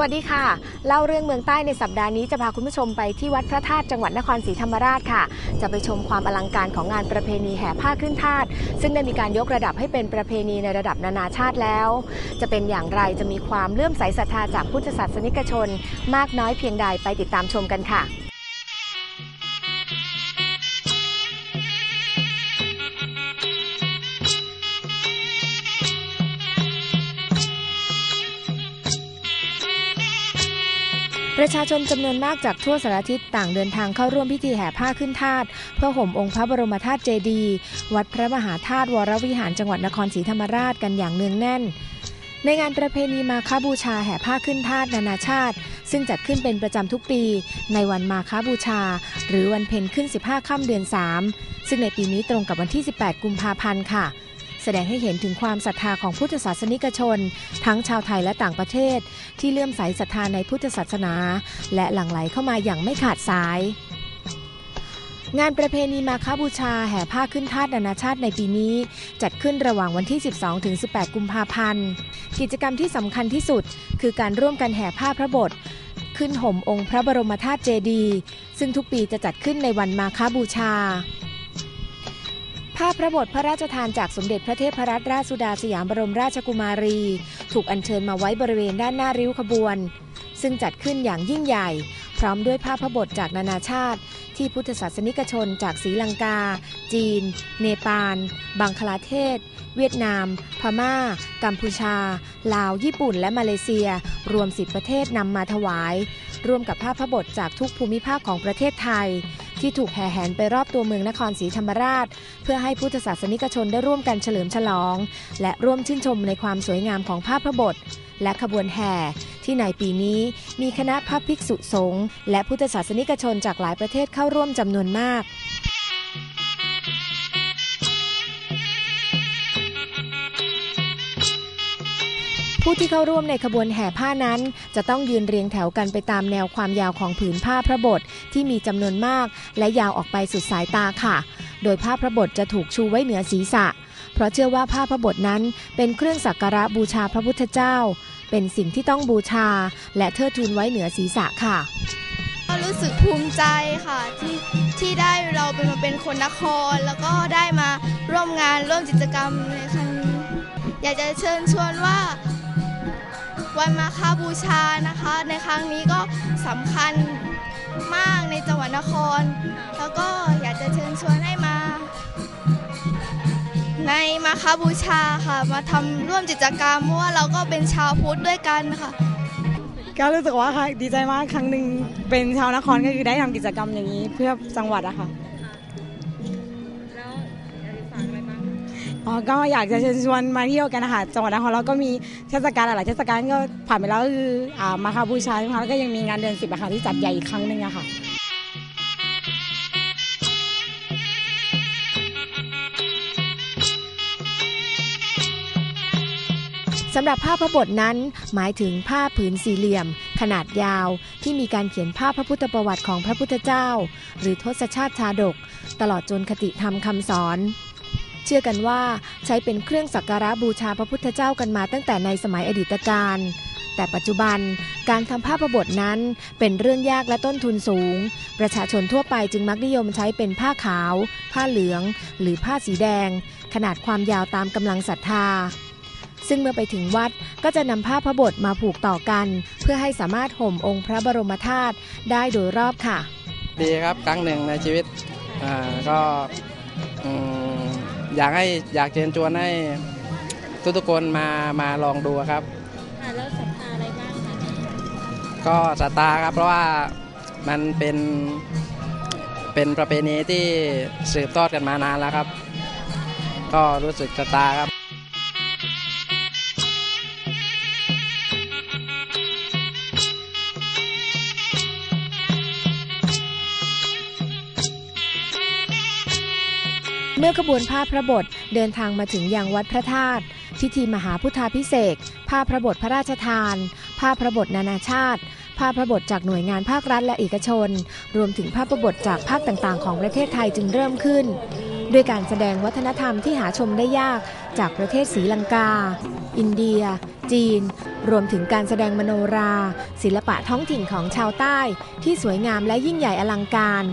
วัสดีค่ะ เล่าเรื่องเมืองใต้ในสัปดาห์นี้จะพาคุณผู้ชมไปที่วัดพระธาตุจังหวัดนครศรีธรรมราชค่ะ จะไปชมความอลังการของงานประเพณีแห่ผ้าขึ้นธาตุซึ่งได้มีการยกระดับให้เป็นประเพณีในระดับนานาชาติแล้ว จะเป็นอย่างไรจะมีความเลื่อมใสศรัทธาจากพุทธศาสนิกชน มากน้อยเพียงใดไปติดตามชมกันค่ะ ประชาชนจำนวนมากจากทั่วสารทิศต่างเดินทางเข้าร่วมพิธีแห่ผ้าขึ้นธาตุเพื่อห่มองค์พระบรมธาตุเจดีย์วัดพระมหาธาตุวรวิหารจังหวัดนครศรีธรรมราชกันอย่างเนืองแน่น ในงานประเพณีมาคาบูชาแห่ผ้าขึ้นธาตุนานาชาติ ซึ่งจัดขึ้นเป็นประจำทุกปี ในวันมาคาบูชา หรือวันเพ็ญขึ้น 15 ค่ำเดือน 3 ซึ่งในปีนี้ตรงกับวันที่ 18 กุมภาพันธ์ค่ะ แสดงให้เห็นถึงความศรัทธาของพุทธศาสนิกชน ทั้งชาวไทยและต่างประเทศ ที่เลื่อมใสศรัทธาในพุทธศาสนา และหลั่งไหลเข้ามาอย่างไม่ขาดสาย งานประเพณีมาคบูชาแห่ผ้าขึ้นธาตุนานาชาติในปีนี้ จัดขึ้นระหว่างวันที่ 12ถึง18 กุมภาพันธ์ กิจกรรมที่สำคัญที่สุด คือการร่วมกันแห่ผ้าพระบทขึ้นห่มองค์พระบรมธาตุเจดีย์ซึ่งทุกปีจะจัดขึ้นในวันมาคบูชา ภาพพระบทพระราชทานจากสมเด็จพระเทพรัตนราชสุดาสยามบรมราชกุมารี ถูกอัญเชิญมาไว้บริเวณด้านหน้าริ้วขบวน ซึ่งจัดขึ้นอย่างยิ่งใหญ่ พร้อมด้วยภาพพระบทจากนานาชาติ ที่พุทธศาสนิกชนจากศรีลังกา จีน เนปาล บังคลาเทศ เวียดนาม พม่า กัมพูชา ลาว ญี่ปุ่น และมาเลเซีย รวม10ประเทศนำมาถวาย ร่วมกับภาพพระบทจากทุกภูมิภาคของประเทศไทย ที่ถูกแห่แหนไปรอบตัวเมืองนครศรีธรรมราช เพื่อให้พุทธศาสนิกชนได้ร่วมกันเฉลิมฉลอง และร่วมชื่นชมในความสวยงามของภาพพระบท และขบวนแห่ที่ในปีนี้มีคณะพระภิกษุสงฆ์และพุทธศาสนิกชนจากหลายประเทศเข้าร่วมจำนวนมาก ผู้ที่เข้าร่วมในขบวนแห่ผ้านั้น จะต้องยืนเรียงแถวกันไปตามแนวความยาวของผืนผ้าพระบทที่มีจำนวนมาก และยาวออกไปสุดสายตาค่ะ โดยผ้าพระบทจะถูกชูไว้เหนือศีรษะ เพราะเชื่อว่าผ้าพระบทนั้นเป็นเครื่องสักการะบูชาพระพุทธเจ้า เป็นสิ่งที่ต้องบูชา และเทิดทูนไว้เหนือศีรษะค่ะรู้สึกภูมิใจค่ะที่ที่ได้เราเป็นมาเป็นคนนคร แล้วก็ได้มาร่วมงานร่วมกิจกรรมในครั้งนี้อยากจะเชิญชวนว่า วันมาคาบูชานะคะ ในครั้งนี้ก็สำคัญมากในจังหวัดนคร แล้วก็อยากจะเชิญชวนให้มา ในมาคาบูชาค่ะ มาทำร่วมกิจกรรมเพราะว่าเราก็เป็นชาวพุทธด้วยกันค่ะก็รู้สึกว่าค่ะดีใจมากครั้งหนึ่งเป็นชาวนครก็คือได้ทำกิจกรรมอย่างนี้เพื่อจังหวัดอะค่ะ อ๋อก็อยากจะเชิญชวนมาเที่ยวกันนะคะจังหวัดนครเราก็มีเทศกาลหลายเทศกาลก็ผ่านไปแล้วคืออ่ามาคาบูชาใช่ไหมคะแล้วก็ยังมีงานเดือนสิบอะค่ะที่จัดใหญ่อีกครั้งหนึ่งอะค่ะ สำหรับผ้าพระบทนั้น หมายถึงผ้าผืนสี่เหลี่ยม ขนาดยาวที่มีการเขียนภาพพระพุทธประวัติของพระพุทธเจ้า หรือทศชาติชาดก ตลอดจนคติธรรมคำสอน เชื่อกันว่าใช้เป็นเครื่องสักการะบูชาพระพุทธเจ้ากันมาตั้งแต่ในสมัยอดีตการแต่ปัจจุบันการทำผ้าพระบทนั้นเป็นเรื่องยากและต้นทุนสูง ประชาชนทั่วไปจึงมักนิยมใช้เป็นผ้าขาว ผ้าเหลือง หรือผ้าสีแดง ขนาดความยาวตามกำลังศรัทธา ซึ่งเมื่อไปถึงวัดก็จะนำผ้าพระบทมาผูกต่อกัน เพื่อให้สามารถห่มองค์พระบรมธาตุได้โดยรอบค่ะ ดีครับครั้งหนึ่งในชีวิตอ่าก็ อืมอยากให้อยากเชิญชวนให้ทุกๆคนมามาลองดูครับแล้วศรัทธาอะไรบ้างคะก็ศรัทธาครับเพราะว่ามันเป็นเป็นประเพณีที่สืบทอดกันมานานแล้วครับ ก็รู้สึกศรัทธาครับ เมื่อขบวนผ้าพระบทเดินทางมาถึงยังวัดพระธาตุพิธีมหาพุทธาพิเศษกผ้าพระบทพระราชทานผ้าพระบทนานาชาติผ้าพระบทจากหน่วยงานภาครัฐและเอกชน รวมถึงผ้าพระบทจากภาคต่างๆ ของประเทศไทยจึงเริ่มขึ้น ด้วยการแสดงวัฒนธรรมที่หาชมได้ยากจากประเทศศรีลังกา อินเดีย จีน รวมถึงการแสดงมโนรา ศิลปะท้องถิ่นของชาวใต้ ที่สวยงามและยิ่งใหญ่อลังการ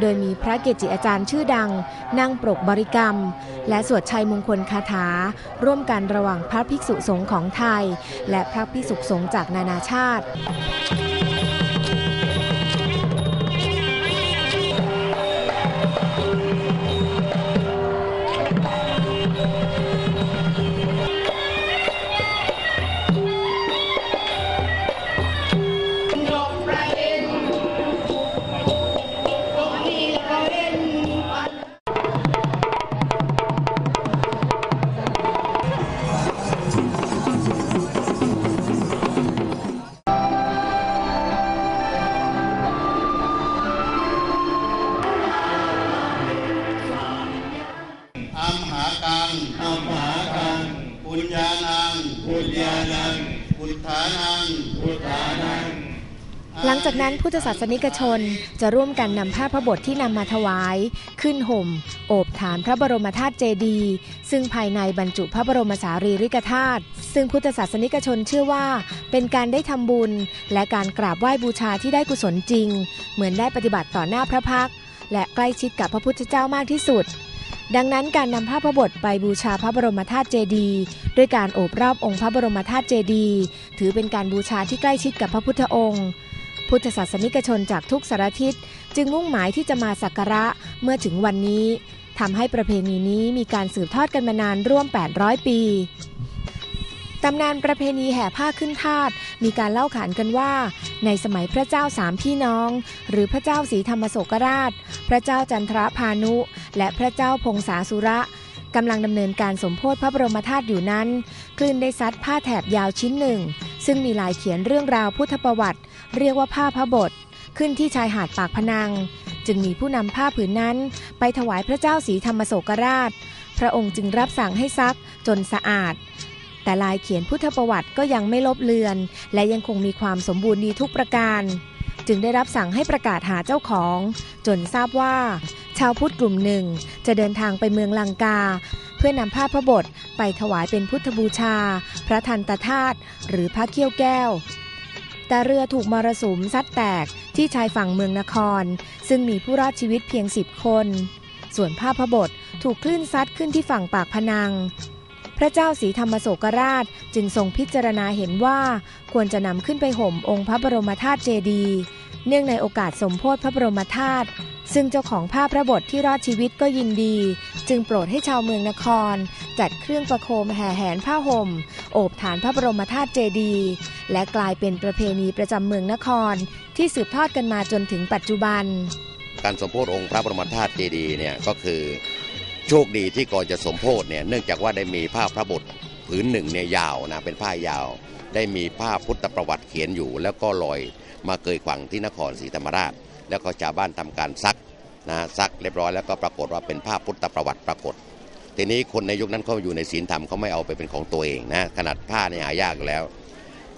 โดยมีพระเกจิอาจารย์ชื่อดัง นั่งปรกบริกรรม และสวดชัยมงคลคาถา ร่วมกันระหว่างพระภิกษุสงฆ์ของไทย และพระภิกษุสงฆ์จากนานาชาติ นังปุญญานังพุทธานังพุทธานังหลังจากนั้นพุทธศาสนิกชนจะร่วมกันนำผ้าพระบทที่นำมาถวาย ขึ้นห่ม โอบฐานพระบรมธาตุเจดีย์ซึ่งภายในบรรจุพระบรมสารีริกธาตุซึ่งพุทธศาสนิกชนเชื่อว่า เป็นการได้ทำบุญ และการกราบไหว้บูชาที่ได้กุศลจริง เหมือนได้ปฏิบัติต่อหน้าพระพักตร์และใกล้ชิดกับพระพุทธเจ้ามากที่สุด ดังนั้นการนำผ้าพระบทไปบูชาพระบรมธาตุเจดีย์ด้วยการโอบรอบองค์พระบรมธาตุเจดีย์ถือเป็นการบูชาที่ใกล้ชิดกับพระพุทธองค์ พุทธศาสนิกชนจากทุกสารทิศจึงมุ่งหมายที่จะมาสักการะเมื่อถึงวันนี้ทำให้ประเพณีนี้มีการสืบทอดกันมานานร่วม 800 ปีตำนานประเพณีแห่ผ้าขึ้นทาสมีการเล่าขานกันว่า ในสมัยพระเจ้าสามพี่น้อง หรือพระเจ้าศรีธรรมโศกราช พระเจ้าจันทรพานุ และพระเจ้าพงษาสุระกำลังดำเนินการสมโพธิพระบรมธาตุอยู่นั้น คลื่นได้ซัดผ้าแถบยาวชิ้นหนึ่ง ซึ่งมีลายเขียนเรื่องราวพุทธประวัติ เรียกว่าผ้าพระบท ขึ้นที่ชายหาดปากพนัง จึงมีผู้นำผ้าผืนนั้น ไปถวายพระเจ้าศรีธรรมโศกราช พระองค์จึงรับสั่งให้ซักจนสะอาด แต่ลายเขียนพุทธประวัติก็ยังไม่ลบเลือน และยังคงมีความสมบูรณ์ดีทุกประการ จึงได้รับสั่งให้ประกาศหาเจ้าของ จนทราบว่า ชาวพุทธกลุ่มหนึ่งจะเดินทางไปเมืองลังกา เพื่อนำผ้าพระบทไปถวายเป็นพุทธบูชา พระทันตธาตุหรือพระเขี้ยวแก้ว แต่เรือถูกมรสุมซัดแตกที่ชายฝั่งเมืองนคร ซึ่งมีผู้รอดชีวิตเพียงสิบคน ส่วนผ้าพระบทถูกคลื่นซัดขึ้นที่ฝั่งปากพนัง พระเจ้าศรีธรรมโศกราชจึงทรงพิจารณาเห็นว่าควรจะนำขึ้นไปห่มองค์พระบรมธาตุเจดีย์เนื่องในโอกาสสมโพธิพระบรมธาตุ ซึ่งเจ้าของผ้าพระบทที่รอดชีวิตก็ยินดี จึงโปรดให้ชาวเมืองนคร จัดเครื่องประโคมแห่แหนผ้าห่ม โอบฐานพระบรมธาตุเจดีย์และกลายเป็นประเพณีประจำเมืองนคร ที่สืบทอดกันมาจนถึงปัจจุบัน การสมโพธิองค์พระบรมธาตุเจดีย์เนี่ยก็คือโชคดีที่ก่อนจะสมโพธิเนี่ยเนื่องจากว่าได้มีผ้าพระบทผืนหนึ่งเนี่ยยาวนะเป็นผ้ายาว ได้มีผ้าพุทธประวัติเขียนอยู่ แล้วก็ลอยมาเกยขวังที่นครศรีธรรมราช แล้วก็ชาวบ้านทำการซักนะซักเรียบร้อยแล้วก็ปรากฏว่าเป็นผ้าพพุทธประวัติปรากฏ ทีนี้คนในยุคนั้นเขาอยู่ในศีลธรรมเขาไม่เอาไปเป็นของตัวเองนะขนาดผ้าเนี่ยหายากแล้ว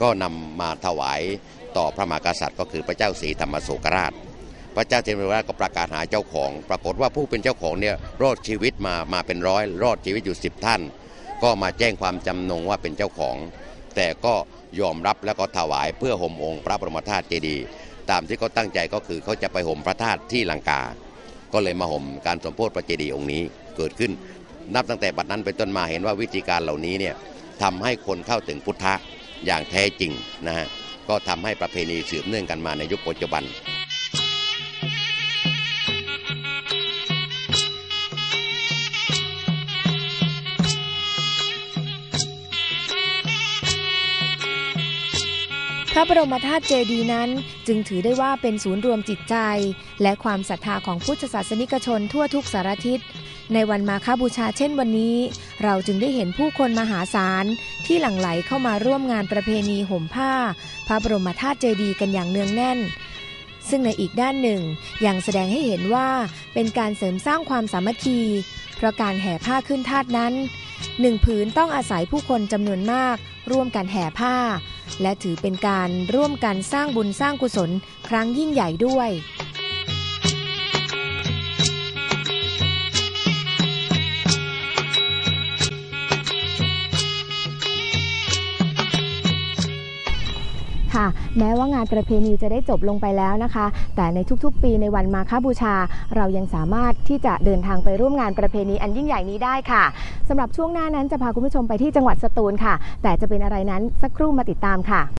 ก็นำมาถวายต่อพระมหากษัตริย์ ก็คือพระเจ้าศรีธรรมโศกราช พระเจ้าเจริญราชก็ประกาศหาเจ้าของ ปรากฏว่าผู้เป็นเจ้าของเนี่ยรอดชีวิตมามาเป็นร้อย รอดชีวิตอยู่สิบท่าน ก็มาแจ้งความจำนงว่าเป็นเจ้าของ แต่ก็ยอมรับแล้วก็ถวายเพื่อห่มองค์พระบรมธาตุเจดีย์ ตามที่เขาตั้งใจก็คือเขาจะไปห่มพระธาตุที่ลังกา ก็เลยมาห่มการสมโพธิพระเจดีย์องค์นี้เกิดขึ้น นับตั้งแต่บัดนั้นเป็นต้นมาเห็นว่าวิธีการเหล่านี้เนี่ยทำให้คนเข้าถึงพุทธะอย่างแท้จริงนะฮะก็ทำให้ประเพณีสืบเนื่องกันมาในยุคปัจจุบัน ระบรมธาตุเจดีนั้นจึงถือได้ว่าเป็นศูนย์รวมจิตใจ และความศรัทธาของพุทธศาสนิกชนทั่วทุกสารทิศ ในวันมาฆบูชาเช่นวันนี้ เราจึงได้เห็นผู้คนมหาศาล ที่หลั่งไหลเข้ามาร่วมงานประเพณีห่มผ้า พระบรมธาตุเจดีกันอย่างเนืองแน่นซึ่งในอีกด้านหนึ่งยังแสดงให้เห็นว่าเป็นการเสริมสร้างความสามัคคี เพราะการแห่ผ้าขึ้นทาสนั้นหนึ่งผืนต้องอาศัยผู้คนจำนวนมาก ร่วมกันแห่ผ้า และถือเป็นการร่วมกันสร้างบุญสร้างกุศลครั้งยิ่งใหญ่ด้วย ค่ะ แม้ว่างานประเพณีจะได้จบลงไปแล้วนะคะ แต่ในทุกๆ ปีในวันมาฆบูชา เรายังสามารถที่จะเดินทางไปร่วมงานประเพณีอันยิ่งใหญ่นี้ได้ค่ะสำหรับช่วงหน้านั้นจะพาคุณผู้ชมไปที่จังหวัดสตูลค่ะ แต่จะเป็นอะไรนั้นสักครู่มาติดตามค่ะ